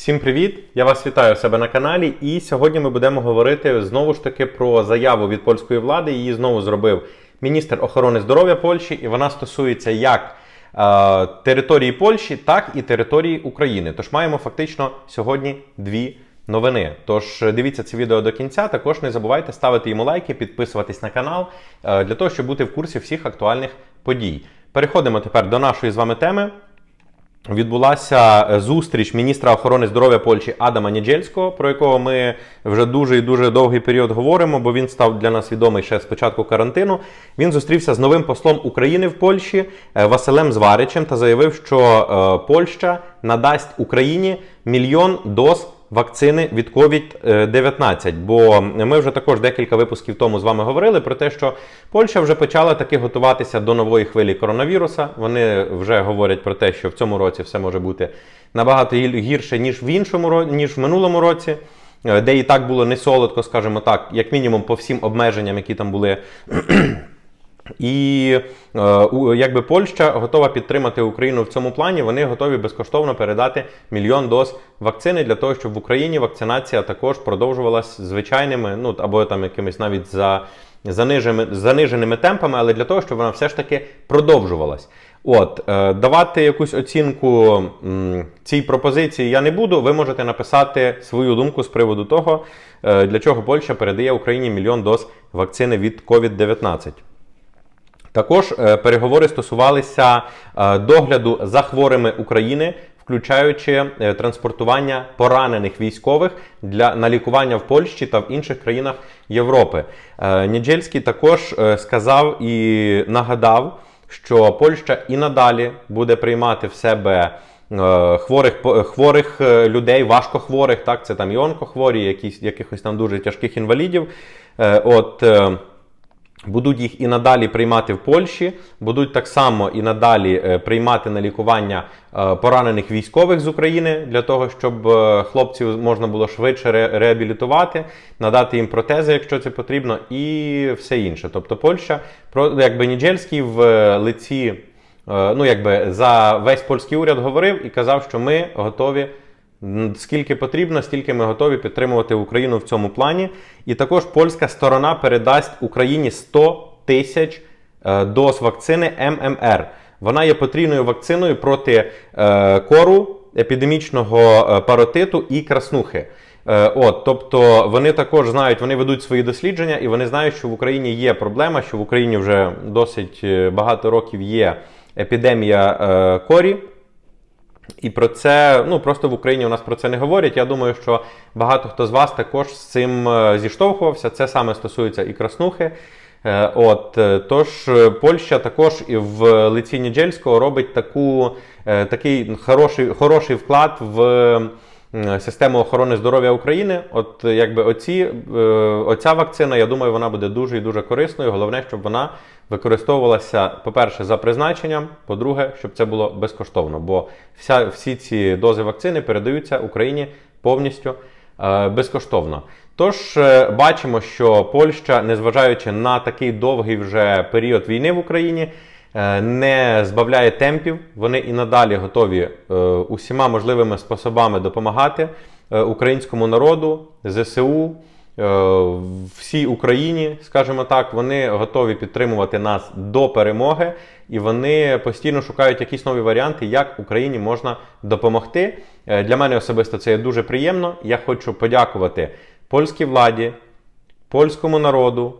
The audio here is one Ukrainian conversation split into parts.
Всім привіт! Я вас вітаю у себе на каналі. І сьогодні ми будемо говорити знову ж таки про заяву від польської влади. Її знову зробив міністр охорони здоров'я Польщі, і вона стосується як е, території Польщі, так і території України. Тож маємо фактично сьогодні дві новини. Тож е, дивіться це відео до кінця. Також не забувайте ставити йому лайки, підписуватись на канал е, для того, щоб бути в курсі всіх актуальних подій. Переходимо тепер до нашої з вами теми. Відбулася е, зустріч міністра охорони здоров'я Польщі Адама Ніджельського, про якого ми вже дуже і дуже довгий період говоримо, бо він став для нас відомий ще з початку карантину. Він зустрівся з новим послом України в Польщі е, Василем Зваричем та заявив, що е, Польща надасть Україні мільйон доз вакцини від COVID-19. Бо ми вже також декілька випусків тому з вами говорили про те, що Польща вже почала таки готуватися до нової хвилі коронавіруса. Вони вже говорять про те, що в цьому році все може бути набагато гірше, ніж в іншому ніж в минулому році. е, Де і так було не солодко, скажімо так, як мінімум по всім обмеженням, які там були і е, якби Польща готова підтримати Україну в цьому плані. Вони готові безкоштовно передати мільйон доз вакцини для того, щоб в Україні вакцинація також продовжувалась звичайними, ну або там якимись навіть за заниженими, заниженими темпами, але для того, щоб вона все ж таки продовжувалась. От, е, давати якусь оцінку цій пропозиції я не буду. Ви можете написати свою думку з приводу того, е, для чого Польща передає Україні мільйон доз вакцини від COVID-19. Також е, переговори стосувалися е, догляду за хворими України, включаючи е, транспортування поранених військових для на лікування в Польщі та в інших країнах Європи. Ніджельський також сказав і нагадав, що Польща і надалі буде приймати в себе. Хворих хворих людей, важкохворих, так це там і онкохворі, якісь якихось там дуже тяжких інвалідів. От Будуть їх і надалі приймати в Польщі, будуть так само і надалі е, приймати на лікування е, поранених військових з України для того, щоб е, хлопців можна було швидше ре- реабілітувати, надати їм протези, якщо це потрібно, і все інше. Тобто Польща, про якби Ніджельський в лиці, ну якби за весь польський уряд говорив і казав, що ми готові Скільки потрібно, стільки ми готові підтримувати Україну в цьому плані. І також польська сторона передасть Україні 100 тисяч е, доз вакцини ММР. Вона є потрібною вакциною проти е, кору, епідемічного е, паротиту і краснухи. От, тобто вони також знають, вони ведуть свої дослідження, і вони знають, що в Україні є проблема, що в Україні вже досить багато років є епідемія корі. І про це, ну просто в Україні у нас про це не говорять. Я думаю, що багато хто з вас також з цим е, зіштовхувався. Це саме стосується і краснухи. Е, От е, тож Польща також і в лиці Ніджельського робить таку, такий хороший, хороший вклад в м, систему охорони здоров'я України. От е, якби оці, е, оця вакцина, я думаю, вона буде дуже і дуже корисною. Головне, щоб вона використовувалася, по-перше, за призначенням, по-друге, щоб це було безкоштовно. Бо вся, всі ці дози вакцини передаються Україні повністю е, безкоштовно. Тож бачимо, що Польща, незважаючи на такий довгий вже період війни в Україні, не збавляє темпів. Вони і надалі готові е, усіма можливими способами допомагати е, українському народу, ЗСУ. Е, всій Україні, скажімо так, вони готові підтримувати нас до перемоги, і вони постійно шукають якісь нові варіанти, як Україні можна допомогти. Е, Для мене особисто це є дуже приємно. Я хочу подякувати польській владі, польському народу,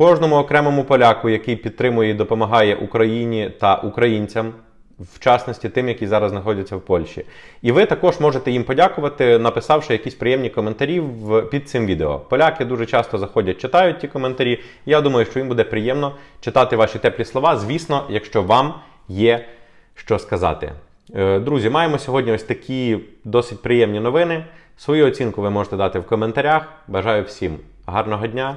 кожному окремому поляку, який підтримує і допомагає Україні та українцям. В частності тим, які зараз знаходяться в Польщі. І ви також можете їм подякувати, написавши якісь приємні коментарі під цим відео. Поляки дуже часто заходять, читають ті коментарі. Я думаю, що їм буде приємно читати ваші теплі слова, звісно, якщо вам є що сказати. Е, Друзі, маємо сьогодні ось такі досить приємні новини. Свою оцінку ви можете дати в коментарях. Бажаю всім гарного дня